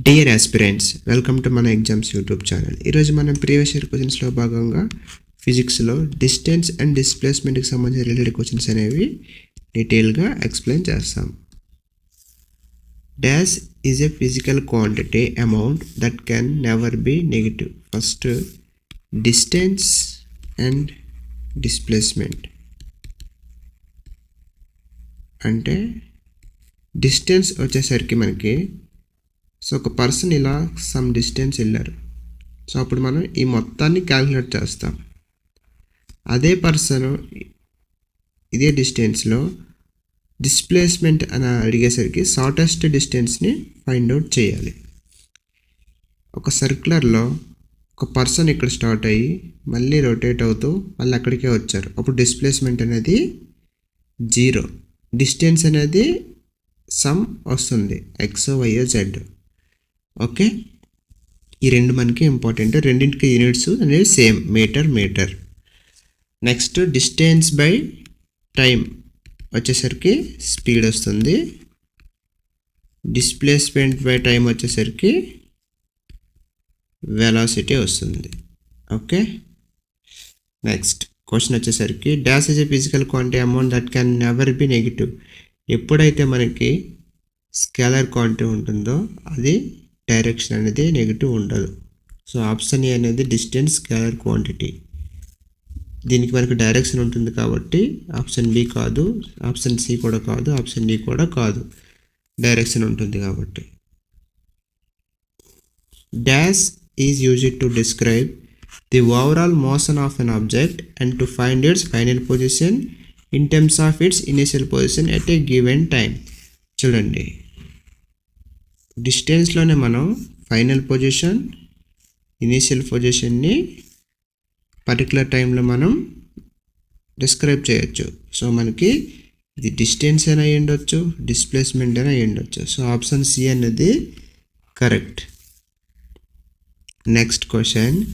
Dear aspirants welcome to మన exams YouTube channel ఈరోజు మనం ప్రీవియస్ ఇయర్ క్వశ్చన్స్లో భాగంగా ఫిజిక్స్లో డిస్టెన్స్ అండ్ డిస్ప్లేస్మెంట్కి సంబంధించిన రిలేటెడ్ క్వశ్చన్స్ అనేవి డీటెయిల్గా ఎక్స్ప్లెయిన్ చేస్తాం. Dash is a physical quantity amount that can never be negative first distance and displacement అంటే డిస్టెన్స్ వచ్చేసరికి మనకి సో ఒక పర్సన్ ఇలా సమ్ డిస్టెన్స్ వెళ్ళారు. సో అప్పుడు మనం ఈ మొత్తాన్ని క్యాలిక్యులేట్ చేస్తాం. అదే పర్సన్ ఇదే డిస్టెన్స్లో డిస్ప్లేస్మెంట్ అని అడిగేసరికి షార్టెస్ట్ డిస్టెన్స్ని ఫైండ్ అవుట్ చేయాలి. ఒక సర్క్యులర్లో ఒక పర్సన్ ఇక్కడ స్టార్ట్ అయ్యి మళ్ళీ రొటేట్ అవుతూ మళ్ళీ అక్కడికే వచ్చారు. అప్పుడు డిస్ప్లేస్మెంట్ అనేది జీరో డిస్టెన్స్ అనేది సమ్ వస్తుంది. ఎక్స్ వైఓ జెడ్ ఓకే? ఈ రెండు మనకి ఇంపార్టెంట్ రెండింటికి యూనిట్స్ అనేవి same metre metre next distance by time వచ్చేసరికి స్పీడ్ వస్తుంది. డిస్ప్లేస్మెంట్ బై టైం వచ్చేసరికి వెలాసిటీ వస్తుంది. ఓకే? నెక్స్ట్ క్వశ్చన్ వచ్చేసరికి dash is a physical quantity amount that can never be negative ఎప్పుడైతే మనకి స్కేలర్ క్వాంటిటీ ఉంటుందో అది డైరెక్షన్ అనేది నెగిటివ్ ఉండదు. సో ఆప్షన్ ఏ అనేది డిస్టెన్స్ స్కేలర్ క్వాంటిటీ దీనికి మనకు డైరెక్షన్ ఉంటుంది కాబట్టి ఆప్షన్ బి కాదు ఆప్షన్ సి కూడా కాదు ఆప్షన్ డి కూడా కాదు. డైరెక్షన్ ఉంటుంది కాబట్టి. Dash is used to describe the overall motion of an object and to find its final position in terms of its initial position at a given time చూడండి. డిస్టెన్స్లోనే మనం final position initial పొజిషన్ని particular టైంలో మనం describe చేయొచ్చు. So మనకి ఇది distance అయినా ఉండొచ్చు డిస్ప్లేస్మెంట్ అయినా ఉండొచ్చు సో ఆప్షన్ సి అనేది correct next question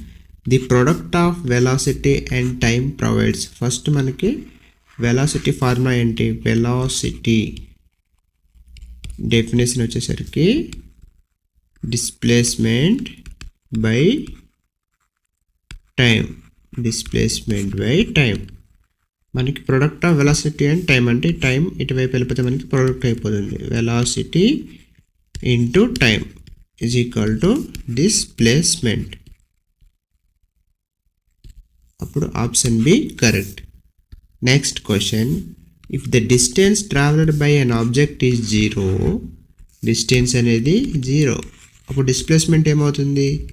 the product of velocity and time provides first మనకి వెలాసిటీ ఫార్ములా ఏంటి? వెలాసిటీ డెఫినేషన్ వచ్చేసరికి displacement by time displacement by time మనకి product of velocity and time అంటే టైం ఇటువైపు వెళ్ళిపోతే మనకి ప్రొడక్ట్ అయిపోతుంది. Velocity into time is equal to displacement అప్పుడు option B correct next question if the distance travelled by an object is zero distance అనేది zero అప్పుడు displacement ఏమవుతుంది?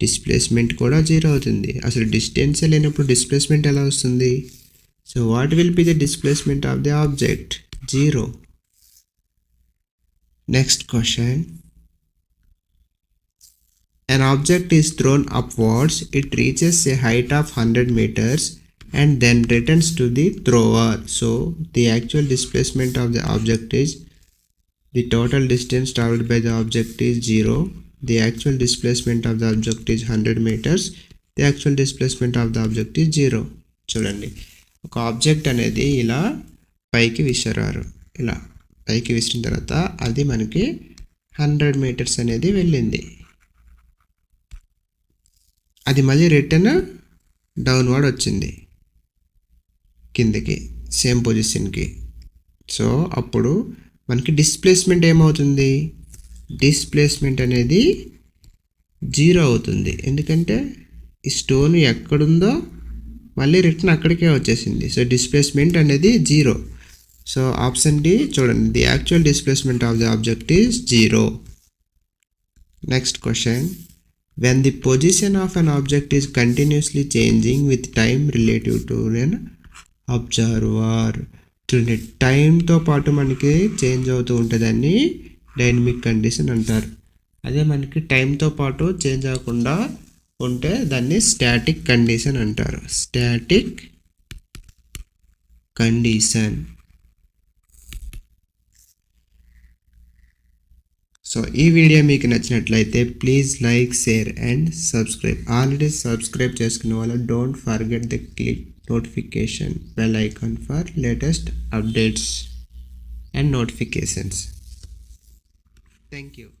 Displacement కూడా జీరో అవుతుంది. అసలు డిస్టెన్స్ లేనప్పుడు డిస్ప్లేస్మెంట్ ఎలా వస్తుంది? So what will be the displacement of the object zero next question An object is thrown upwards, it reaches a height of 100 meters. And then returns to the thrower. So, the actual displacement of the object is the total distance traveled by the object is 0. The actual displacement of the object is 100 meters. The actual displacement of the object is 0. చూడండి ఒక object అనేది ఇలా పైకి విసిరారు ఇలా పైకి విసిరిన తర్వాత అది మనకి హండ్రెడ్ మీటర్స్ అనేది వెళ్ళింది అది మళ్ళీ రిటర్న్ డౌన్వర్డ్ వచ్చింది కిందకి సేమ్ పొజిషన్కి సో అప్పుడు మనకి డిస్ప్లేస్మెంట్ ఏమవుతుంది? డిస్ప్లేస్మెంట్ అనేది జీరో అవుతుంది. ఎందుకంటే ఈ స్టోన్ ఎక్కడుందో మళ్ళీ రిటర్న్ అక్కడికే వచ్చేసింది. సో డిస్ప్లేస్మెంట్ అనేది జీరో సో ఆప్షన్ డి చూడండి. The actual displacement of the object is zero next question when the position of an object is continuously changing with time relative to an observer చూడండి టైంతో పాటు మనకి change అవుతూ ఉంటుందని dynamic condition అంటారు. అదే మనకి టైంతో పాటు చేంజ్ అవ్వకుండా ఉంటే దాన్ని స్టాటిక్ కండిషన్ అంటారు. స్టాటిక్ కండిషన్ సో ఈ వీడియో మీకు నచ్చినట్లయితే please like share and subscribe already subscribe చేసుకున్న వాళ్ళు don't forget the click notification bell icon for latest updates and notifications. Thank you.